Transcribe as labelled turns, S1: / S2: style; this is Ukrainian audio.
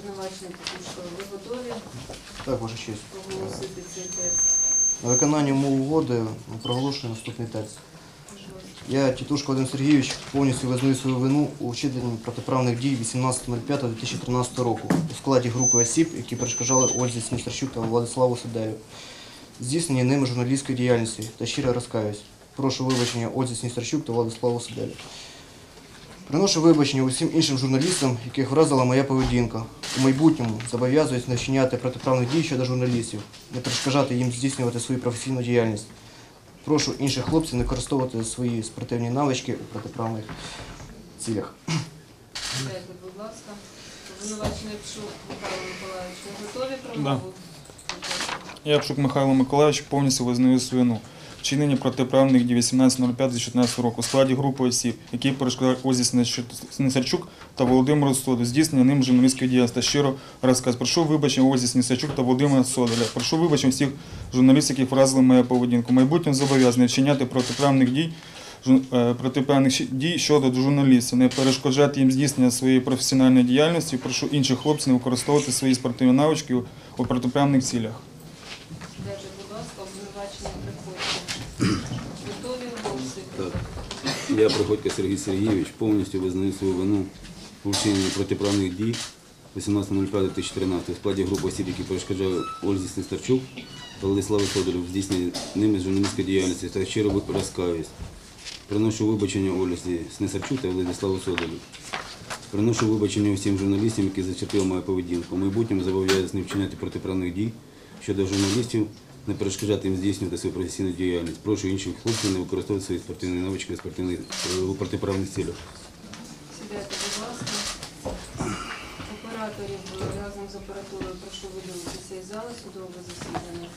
S1: Обвинувачення Тетушко, ви готові
S2: Так, ваша честь.
S1: оголосити цей текст?
S2: На виконання умов угоди проголошую наступний текст. Я, Тітушко Вадим Сергійович, повністю визнаю свою вину у вчиненні протиправних дій 18.05.2013 року у складі групи осіб, які перешкоджали Ользі Сністерчук та Владиславу Сиделю. Здійснені ними журналістської діяльності та щиро розкаюсь. Прошу вибачення Ользі Сністерчук та Владиславу Сиделю. Приношу вибачення усім іншим журналістам, яких вразила моя поведінка. У майбутньому зобов'язуюсь не вчиняти протиправних дій щодо журналістів, не перешкоджати їм здійснювати свою професійну діяльність. Прошу інших хлопців не використовувати свої спортивні навички у протиправних цілях.
S1: Сідайте, будь ласка. Обвинувачення Пшук Михайло Миколаївич, ви готові
S3: Да.
S1: промову?
S3: Я Пшук Михайло Миколаївич повністю визнаю свою вину. Вчинення протиправних дій 18.05.2014 року у складі групи осіб, які перешкоджали Озі Снисарчук та Володимиру Соду, здійснення ним журналістської діяльності та щиро розказ. Прошу вибачення Озі Снисарчук та Володимира Соделя. Прошу вибачення всіх журналістів, які вразили мою поведінку. В майбутньому зобов'язаний вчиняти протиправних дій е, протиправних дій щодо журналістів, не перешкоджати їм здійснення своєї професіональної діяльності. Прошу інших хлопців не використовувати свої спортивні навички у протиправних цілях.
S1: Сідайте, будь ласка, обвинувачення приходько. Готові оголосити?
S4: Так. Я, Проходько Сергій Сергійович, повністю визнаю свою вину у вчиненні протиправних дій 18.05.2014 у складі групи осіб, які перешкоджали Ользі Снистерчук та Владиславу Тодорів, здійсненні ними журналістської діяльності та щиро розкаюсь. Приношу вибачення Ользі Снисарчук та Владиславу Содолю. Приношу вибачення усім журналістам, які зачепили мою поведінку. У майбутньому зобов'язаний не вчиняти протиправних дій щодо журналістів, не перешкоджати їм здійснювати свою професійну діяльність. Прошу інших хлопців не використовувати свої спортивні навички у протиправних цілях.
S1: Сідайте, будь ласка. Операторів е, разом з апаратурою прошу виділити цей зал судового засідання.